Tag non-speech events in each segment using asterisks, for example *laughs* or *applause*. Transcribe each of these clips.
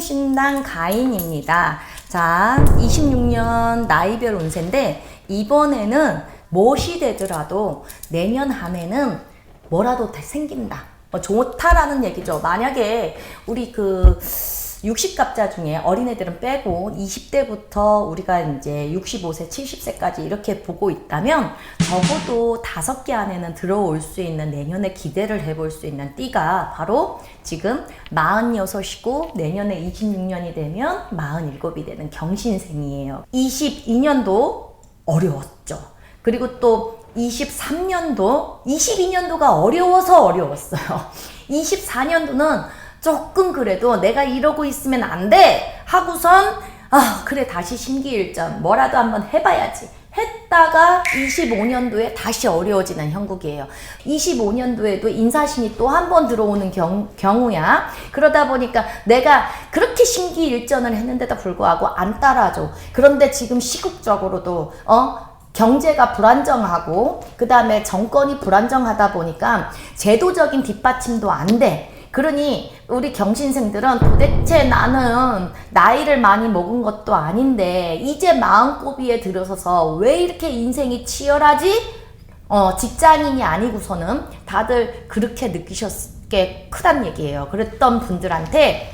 신당 가인입니다. 자, 26년 나이별 운세인데 이번에는 무엇이 되더라도 내년 한 해는 뭐라도 다 생긴다. 뭐 좋다라는 얘기죠. 만약에 우리 그 60갑자 중에 어린애들은 빼고 20대부터 우리가 이제 65세, 70세까지 이렇게 보고 있다면 적어도 다섯 개 안에는 들어올 수 있는 내년에 기대를 해볼 수 있는 띠가 바로 지금 46이고 내년에 26년이 되면 47이 되는 경신생이에요. 22년도 어려웠죠. 그리고 또 23년도, 22년도가 어려워서 어려웠어요. *laughs* 24년도는 조금 그래도 내가 이러고 있으면 안 돼! 하고선, 아, 그래, 다시 심기일전. 뭐라도 한번 해봐야지. 했다가 25년도에 다시 어려워지는 형국이에요. 25년도에도 인사신이 또 한 번 들어오는 경, 경우야. 그러다 보니까 내가 그렇게 심기일전을 했는데도 불구하고 안 따라줘. 그런데 지금 시국적으로도, 어? 경제가 불안정하고 그 다음에 정권이 불안정하다 보니까 제도적인 뒷받침도 안 돼. 그러니 우리 경신생들은 도대체 나는 나이를 많이 먹은 것도 아닌데 이제 마음고비에 들어서서 왜 이렇게 인생이 치열하지? 어, 직장인이 아니고서는 다들 그렇게 느끼셨게 크단 얘기예요. 그랬던 분들한테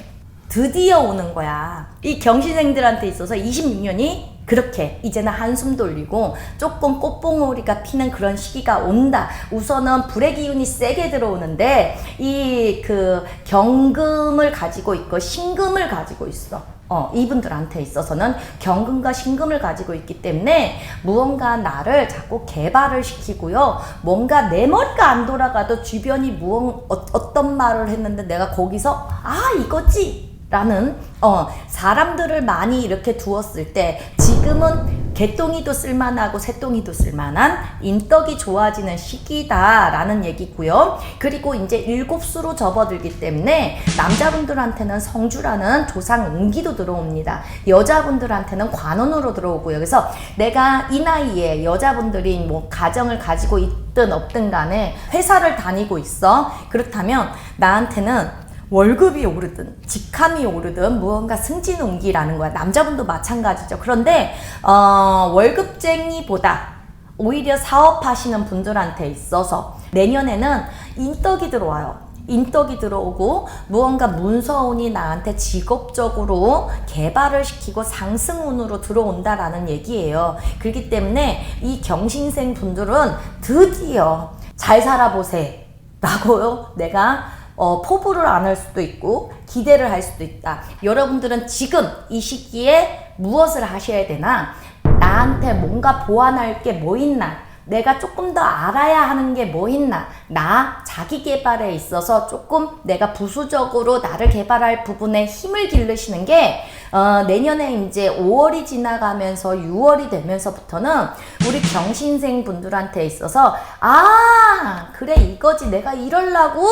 드디어 오는 거야. 이 경신생들한테 있어서 26년이 그렇게 이제는 한숨 돌리고 조금 꽃봉오리가 피는 그런 시기가 온다. 우선은 불의 기운이 세게 들어오는데 이 그 경금을 가지고 있고 신금을 가지고 있어. 어, 이분들한테 있어서는 경금과 신금을 가지고 있기 때문에 무언가 나를 자꾸 개발을 시키고요. 뭔가 내 머리가 안 돌아가도 주변이 무언, 어, 어떤 말을 했는데 내가 거기서 아, 이거지! 라는 어, 사람들을 많이 이렇게 두었을 때 지금은 개똥이도 쓸만하고 새똥이도 쓸만한 인덕이 좋아지는 시기다라는 얘기고요. 그리고 이제 일곱 수로 접어들기 때문에 남자분들한테는 성주라는 조상 운기도 들어옵니다. 여자분들한테는 관원으로 들어오고요. 그래서 내가 이 나이에 여자분들이 뭐 가정을 가지고 있든 없든 간에 회사를 다니고 있어. 그렇다면 나한테는 월급이 오르든 직함이 오르든 무언가 승진 운기라는 거야. 남자분도 마찬가지죠. 그런데 어, 월급쟁이보다 오히려 사업하시는 분들한테 있어서 내년에는 인덕이 들어와요. 인덕이 들어오고 무언가 문서운이 나한테 직업적으로 개발을 시키고 상승운으로 들어온다라는 얘기예요. 그렇기 때문에 이 경신생 분들은 드디어 잘 살아보세 라고요. 내가 어, 포부를 안 할 수도 있고 기대를 할 수도 있다. 여러분들은 지금 이 시기에 무엇을 하셔야 되나? 나한테 뭔가 보완할 게 뭐 있나? 내가 조금 더 알아야 하는 게 뭐 있나? 나 자기 개발에 있어서 조금 내가 부수적으로 나를 개발할 부분에 힘을 기르시는 게 어, 내년에 이제 5월이 지나가면서 6월이 되면서부터는 우리 경신생 분들한테 있어서 아 그래 이거지 내가 이럴라고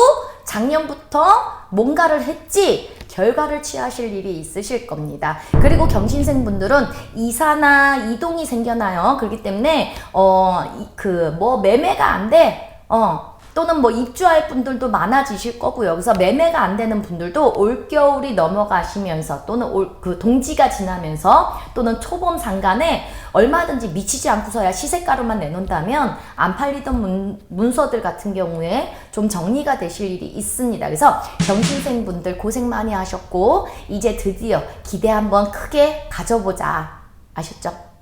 작년부터 뭔가를 했지 결과를 취하실 일이 있으실 겁니다. 그리고 경신생 분들은 이사나 이동이 생겨나요. 그렇기 때문에 어 그 뭐 매매가 안 돼. 어 또는 뭐 입주할 분들도 많아지실 거고요. 그래서 매매가 안 되는 분들도 올겨울이 넘어가시면서 또는 올 그 동지가 지나면서 또는 초봄 상간에 얼마든지 미치지 않고서야 시세가로만 내놓는다면 안 팔리던 문, 문서들 같은 경우에 좀 정리가 되실 일이 있습니다. 그래서 경신생 분들 고생 많이 하셨고 이제 드디어 기대 한번 크게 가져보자. 아셨죠?